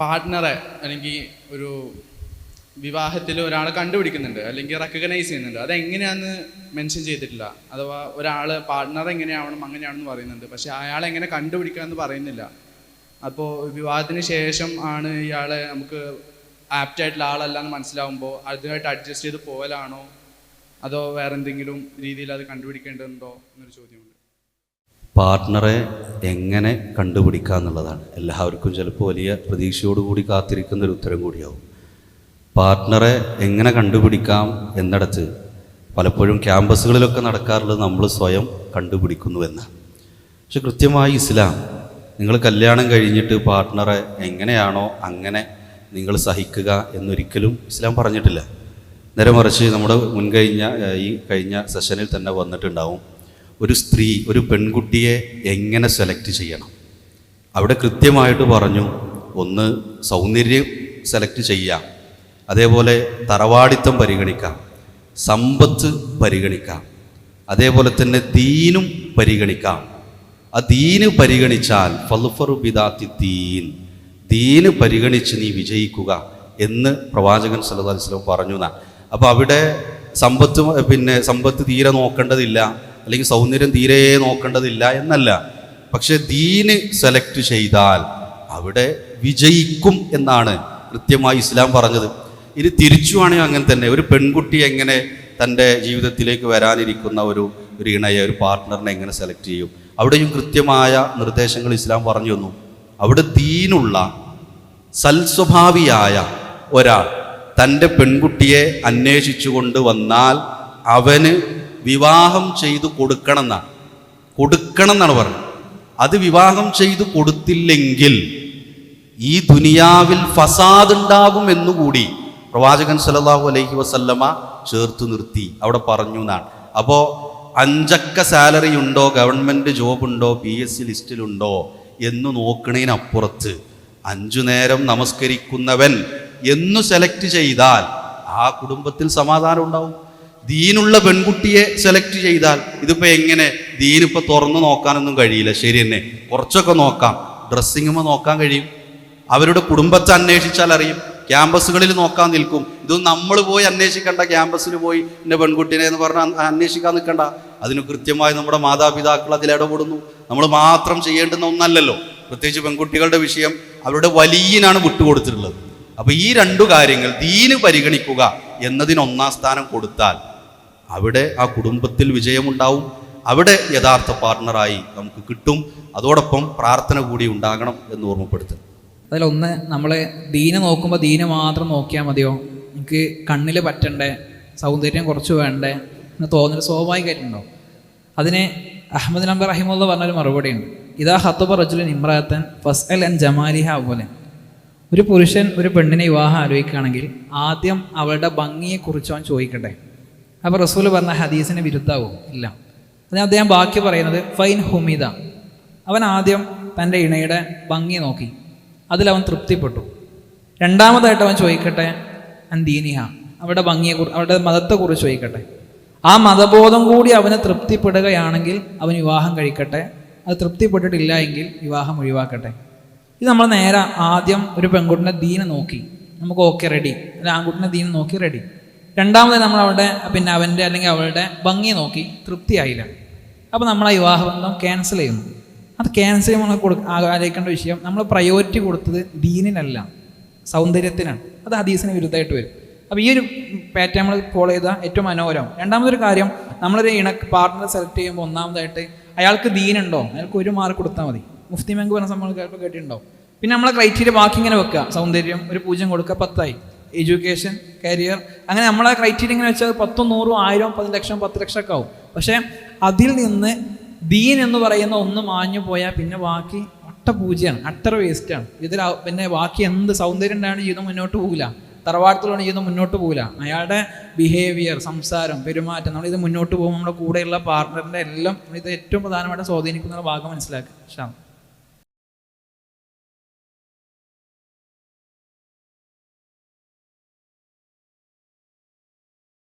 പാർട്ട്ണറെ അല്ലെങ്കിൽ ഒരു വിവാഹത്തിൽ ഒരാളെ കണ്ടുപിടിക്കുന്നുണ്ട് അല്ലെങ്കിൽ റെക്കഗ്നൈസ് ചെയ്യുന്നുണ്ട്. അതെങ്ങനെയാന്ന് മെൻഷൻ ചെയ്തിട്ടില്ല. അഥവാ ഒരാൾ പാർട്ട്ണർ എങ്ങനെയാവണം അങ്ങനെയാണെന്ന് പറയുന്നുണ്ട്. പക്ഷെ അയാളെ എങ്ങനെ കണ്ടുപിടിക്കുക എന്ന് പറയുന്നില്ല. അപ്പോൾ വിവാഹത്തിന് ശേഷം ആണ് ഇയാളെ നമുക്ക് ആപ്റ്റ് ആയിട്ടുള്ള ആളല്ല മനസ്സിലാവുമ്പോൾ അതുമായിട്ട് അഡ്ജസ്റ്റ് ചെയ്ത് പോകലാണോ അതോ വേറെ എന്തെങ്കിലും രീതിയിൽ അത് കണ്ടുപിടിക്കേണ്ടതുണ്ടോ എന്നൊരു ചോദ്യമുണ്ട് പാർട്ട്ണറെ എങ്ങനെ കണ്ടുപിടിക്കുക എന്നുള്ളതാണ് എല്ലാവർക്കും ചിലപ്പോൾ വലിയ പ്രതീക്ഷയോടുകൂടി കാത്തിരിക്കുന്ന ഒരു ഉത്തരം കൂടിയാവും. പാർട്ട്ണറെ എങ്ങനെ കണ്ടുപിടിക്കാം എന്നിടത്ത് പലപ്പോഴും ക്യാമ്പസുകളിലൊക്കെ നടക്കാറുള്ളത് നമ്മൾ സ്വയം കണ്ടുപിടിക്കുന്നു എന്നാണ്. പക്ഷെ കൃത്യമായി ഇസ്ലാം നിങ്ങൾ കല്യാണം കഴിഞ്ഞിട്ട് പാർട്ട്ണറെ എങ്ങനെയാണോ അങ്ങനെ നിങ്ങൾ സഹിക്കുക എന്നൊരിക്കലും ഇസ്ലാം പറഞ്ഞിട്ടില്ല. നേരെ മറിച്ച് നമ്മുടെ മുൻകഴിഞ്ഞ ഈ കഴിഞ്ഞ സെഷനിൽ തന്നെ വന്നിട്ടുണ്ടാവും. ഒരു സ്ത്രീ ഒരു പെൺകുട്ടിയെ എങ്ങനെ സെലക്ട് ചെയ്യണം? അവിടെ കൃത്യമായിട്ട് പറഞ്ഞു ഒന്ന് സൗന്ദര്യം സെലക്ട് ചെയ്യാം അതേപോലെ തറവാടിത്തം പരിഗണിക്കാം. സമ്പത്ത് പരിഗണിക്കാം. അതേപോലെ തന്നെ ദീനും പരിഗണിക്കാം. ആ ദീന് പരിഗണിച്ചാൽ ഫലുഫറു ബിദാത്തി ദീൻ. ദീന് പരിഗണിച്ച് നീ വിജയിക്കുക എന്ന് പ്രവാചകൻ സല്ലല്ലാഹു അലൈഹി വസല്ലം പറഞ്ഞു എന്നാണ് അപ്പോൾ അവിടെ സമ്പത്ത് പിന്നെ സമ്പത്ത് തീരെ നോക്കേണ്ടതില്ല. അല്ലെങ്കിൽ സൗന്ദര്യം തീരെ നോക്കേണ്ടതില്ല എന്നല്ല. പക്ഷെ ദീന് സെലക്ട് ചെയ്താൽ അവിടെ വിജയിക്കും എന്നാണ് കൃത്യമായി ഇസ്ലാം പറഞ്ഞത്. ഇനി തിരിച്ചുവാണെങ്കിൽ അങ്ങനെ തന്നെ. ഒരു പെൺകുട്ടി എങ്ങനെ തന്റെ ജീവിതത്തിലേക്ക് വരാനിരിക്കുന്ന ഒരു ഒരു ഇണയെ ഒരു പാർട്ട്ണറിനെ എങ്ങനെ സെലക്ട് ചെയ്യും? അവിടെയും കൃത്യമായ നിർദ്ദേശങ്ങൾ ഇസ്ലാം പറഞ്ഞു തന്നു. അവിടെ ദീനുള്ള സൽസ്വഭാവിയായ ഒരാൾ തന്റെ പെൺകുട്ടിയെ അന്വേഷിച്ചു കൊണ്ട് വന്നാൽ അവന് വിവാഹം ചെയ്തു കൊടുക്കണം എന്നാണ് കൊടുക്കണം എന്നാണ് പറഞ്ഞത്. അത് വിവാഹം ചെയ്തു കൊടുത്തില്ലെങ്കിൽ ഈ ദുനിയാവിൽ ഫസാദ് ഉണ്ടാകും എന്നുകൂടി പ്രവാചകൻ സല്ലല്ലാഹു അലൈഹി വസല്ലമ ചേർത്ത് നിർത്തി. അവിടെ പറഞ്ഞു എന്നാണ്. അപ്പോൾ അഞ്ചക്ക സാലറി ഉണ്ടോ ഗവൺമെന്റ് ജോബ് ഉണ്ടോ പി എസ് സി ലിസ്റ്റിലുണ്ടോ എന്ന് നോക്കണേനപ്പുറത്ത് അഞ്ചു നേരം നമസ്കരിക്കുന്നവൻ എന്നു സെലക്ട് ചെയ്താൽ ആ കുടുംബത്തിൽ സമാധാനം ഉണ്ടാവും. ദീനുള്ള പെൺകുട്ടിയെ സെലക്ട് ചെയ്താൽ ഇതിപ്പോ എങ്ങനെ? ദീനിപ്പോ തുറന്നു നോക്കാനൊന്നും കഴിയില്ല. ശരി തന്നെ. കുറച്ചൊക്കെ നോക്കാം. ഡ്രസ്സിങ്ങുമ്പോൾ നോക്കാൻ കഴിയും. അവരുടെ കുടുംബത്തെ അന്വേഷിച്ചാൽ അറിയും. ക്യാമ്പസുകളിൽ നോക്കാൻ നിൽക്കും. ഇത് നമ്മൾ പോയി അന്വേഷിക്കണ്ട. ക്യാമ്പസിൽ പോയി എന്റെ പെൺകുട്ടീനെ എന്ന് പറഞ്ഞാൽ അന്വേഷിക്കാൻ നിൽക്കണ്ട. അതിന് കൃത്യമായി നമ്മുടെ മാതാപിതാക്കൾ അതിൽ ഇടപെടുന്നു. നമ്മൾ മാത്രം ചെയ്യേണ്ടുന്ന ഒന്നല്ലല്ലോ. പ്രത്യേകിച്ച് പെൺകുട്ടികളുടെ വിഷയം അവരുടെ വലിയനാണ് വിട്ടുകൊടുത്തിട്ടുള്ളത്. അപ്പോൾ ഈ രണ്ടു കാര്യങ്ങൾ ദീന് പരിഗണിക്കുക എന്നതിന് ഒന്നാം സ്ഥാനം കൊടുത്താൽ അവിടെ ആ കുടുംബത്തിൽ വിജയമുണ്ടാവും. അവിടെ യഥാർത്ഥ പാർട്ണറായി നമുക്ക് കിട്ടും. അതോടൊപ്പം പ്രാർത്ഥന കൂടി ഉണ്ടാകണം എന്ന് ഓർമ്മപ്പെടുത്തും അതിലൊന്ന് നമ്മൾ ദീന നോക്കുമ്പോൾ ദീന മാത്രം നോക്കിയാൽ മതിയോ? എനിക്ക് കണ്ണിൽ പറ്റണ്ടേ? സൗന്ദര്യം കുറച്ച് വേണ്ടേ? എന്ന് തോന്നൽ സ്വാഭാവികമായിട്ടുണ്ടോ? അതിന് അഹമ്മദ് നമ്പർ റഹിമുള്ള പറഞ്ഞൊരു മറുപടി ഉണ്ട് ഇതാ ഹത്തുബ റജുലിൻ ഇമ്രാത്തൻ ഫസ് ഫസ്അൽ അൻ ജമാലിഹ പോലെ ഒരു പുരുഷൻ ഒരു പെണ്ണിനെ വിവാഹം ആലോചിക്കുകയാണെങ്കിൽ ആദ്യം അവളുടെ ഭംഗിയെക്കുറിച്ച് അവൻ ചോദിക്കട്ടെ? അപ്പോൾ റസൂൽ പറഞ്ഞ ഹദീസിന് വിരുദ്ധാവും ഇല്ല. അതിന് അദ്ദേഹം ബാക്കി പറയുന്നത് ഫൈൻ ഹുമിദ. അവൻ ആദ്യം തന്റെ ഇണയുടെ ഭംഗി നോക്കി. അതിലവൻ തൃപ്തിപ്പെട്ടു. രണ്ടാമതായിട്ട് അവൻ ചോദിക്കട്ടെ അന്തീനിഹ അവരുടെ ഭംഗിയെ അവരുടെ മതത്തെക്കുറിച്ച് ചോദിക്കട്ടെ. ആ മതബോധം കൂടി അവന് തൃപ്തിപ്പെടുകയാണെങ്കിൽ അവൻ വിവാഹം കഴിക്കട്ടെ. അത് തൃപ്തിപ്പെട്ടിട്ടില്ല എങ്കിൽ വിവാഹം ഒഴിവാക്കട്ടെ. ഇത് നമ്മൾ നേരെ ആദ്യം ഒരു പെൺകുട്ടിന്റെ ദീന നോക്കി. നമുക്ക് ഓക്കെ റെഡി. അല്ല ആൺകുട്ടിന്റെ ദീന നോക്കി റെഡി. രണ്ടാമത് നമ്മൾ അവളുടെ പിന്നെ അവന്റെ അല്ലെങ്കിൽ അവളുടെ ഭംഗി നോക്കി തൃപ്തിയായില്ല. അപ്പോൾ നമ്മൾ ആ വിവാഹബന്ധം ക്യാൻസൽ ചെയ്യുന്നു. അത് ക്യാൻസൽ നമ്മൾ കൊടു ആലോചിക്കേണ്ട വിഷയം നമ്മൾ പ്രയോറിറ്റി കൊടുത്തത് ദീനിനല്ല സൗന്ദര്യത്തിനാണ്. അത് ഹദീസിന് വിരുദ്ധമായിട്ട് വരും. അപ്പോൾ ഈ ഒരു പാറ്റേൺ നമ്മൾ ഫോളോ ചെയ്താൽ ഏറ്റവും മനോഹരം. രണ്ടാമതൊരു കാര്യം നമ്മളൊരു ഇണ പാർട്ട്ണർ സെലക്ട് ചെയ്യുമ്പോൾ ഒന്നാമതായിട്ട് അയാൾക്ക് ദീനുണ്ടോ? അയാൾക്ക് ഒരു മാർക്ക് കൊടുത്താൽ മതി. മുഫ്തി ബാങ്ക് പറഞ്ഞ സംഭവം കേട്ടിട്ടുണ്ടാവും. കേട്ടിട്ടുണ്ടോ പിന്നെ നമ്മളെ ക്രൈറ്റീരിയ ബാക്കി ഇങ്ങനെ വെക്കുക. സൗന്ദര്യം ഒരു പൂജ്യം കൊടുക്കുക പത്തായി. എഡ്യൂക്കേഷൻ കരിയർ അങ്ങനെ നമ്മളെ ക്രൈറ്റീരിയ ഇങ്ങനെ വെച്ചാൽ പത്തും നൂറും ആയിരം പത്ത് ലക്ഷം പത്ത് ലക്ഷം ഒക്കെ ആവും. പക്ഷേ അതിൽ നിന്ന് ദീൻ എന്ന് പറയുന്ന ഒന്ന് മാഞ്ഞു പോയാൽ പിന്നെ ബാക്കി അട്ട പൂജയാണ് അട്ടർ വേസ്റ്റാണ് ഇതിൽ പിന്നെ ബാക്കി എന്ത് സൗന്ദര്യം ഉണ്ടാണ് ജീവിതം മുന്നോട്ട് പോകില്ല തറവാടത്തിലാണ് ജീവിതം മുന്നോട്ട് പോകില്ല അയാളുടെ ബിഹേവിയർ സംസാരം പെരുമാറ്റം നമ്മളിത് മുന്നോട്ട് പോകുമ്പോൾ നമ്മുടെ കൂടെയുള്ള പാർട്ട്ണറിന്റെ എല്ലാം ഇത് ഏറ്റവും പ്രധാനമായിട്ട് സ്വാധീനിക്കുന്ന ഭാഗം മനസ്സിലാക്കുക. ഷാം